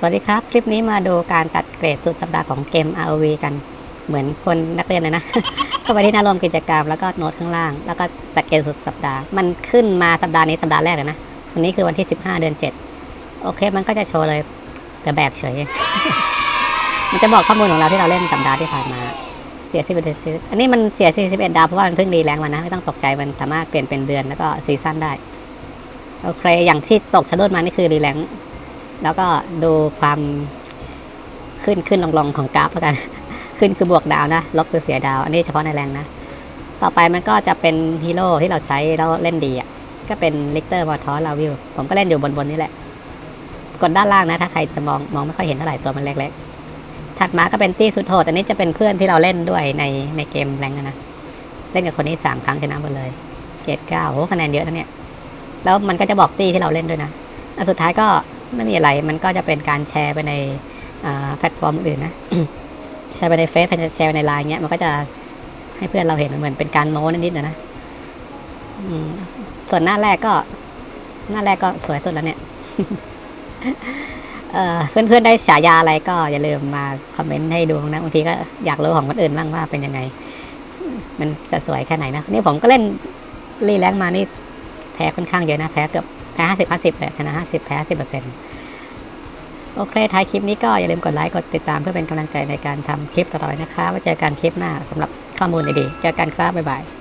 สวัสดีครับ คลิปนี้มาดูการตัดเกรดสุดสัปดาห์ของเกม ROV กันเหมือนคนนักเรียนเลยนะ เข้าไปที่หน้ารวมกิจกรรมแล้วก็โน้ตข้างล่าง แล้วก็ตัดเกรดสุดสัปดาห์ มันขึ้นมาสัปดาห์นี้สัปดาห์แรกเลยนะ วันนี้คือวันที่ 15 เดือน 7 โอเค มันก็จะโชว์เลยแต่แบกเฉย มันจะบอกข้อมูลของเราที่เราเล่นสัปดาห์ที่ผ่านมา เสีย11ดาวอันนี้มันเสีย41ดาวเพราะว่ามันเพิ่งรีแรงมานะ ไม่ต้องตกใจ มันสามารถเปลี่ยนเป็นเดือนแล้วก็ซีซั่นได้ โอเค อย่างที่ตกชะโดดมานี่คือรีแรง แล้วก็ดูความขึ้นขึ้นลงลงของกราฟแล้วกัน ขึ้นคือบวกดาวนะ ลบคือเสียดาว อันนี้เฉพาะในแรงนะ ต่อไปมันก็จะเป็นฮีโร่ที่เราใช้แล้วเล่นดีอะ ก็เป็นลิกเตอร์มอทอสลาวิวผมก็เล่นอยู่บนบนๆนี่แหละ กดด้านล่างนะ ถ้าใครจะมองมองไม่ค่อยเห็นเท่าไหร่ตัวมันเล็กๆ ถัดมาก็เป็นตี้สุดโหด อันนี้จะเป็นเพื่อนที่เราเล่นด้วยในในเกมแรงนะ เล่นกับคนนี้สามครั้งชนะหมดเลย เกรดเก้าโหคะแนนเยอะนะเนี่ย แล้วมันก็จะบอกตี้ที่เราเล่นด้วยนะอันสุดท้ายก็ ไม่มีอะไรมันก็จะเป็นการแชร์ไปในแพลตฟอร์มอื่นนะแชร์ไปในเฟซแชร์ไปในไลน์เงี้ยมันก็จะให้เพื่อนเราเห็นเหมือนเป็นการโม้นิดๆนะนะส่วนหน้าแรกก็ หน้าแรกก็สวยสุดแล้วเนี่ยเพื่อนๆได้ฉายาอะไรก็อย่าลืมมาคอมเมนต์ให้ดูนะบางทีก็อยากรู้ของคนอื่นบ้างว่าเป็นยังไง มันจะสวยแค่ไหนนะนี่ผมก็เล่นรีแลงค์มานี่แพ้ค่อนข้างเยอะนะแพ้เกือบ แพ้ห้าสิบห้าสิบเละชนะห้าสิบแพ้สิบเปอร์เซ็นต์โอเคท้ายคลิปนี้ก็อย่าลืมกดไลค์กดติดตามเพื่อเป็นกำลังใจในการทำคลิปต่อไปนะครับไว้เจอกันคลิปหน้าสำหรับข้อมูลดีๆเจอกันครับบ๊ายบาย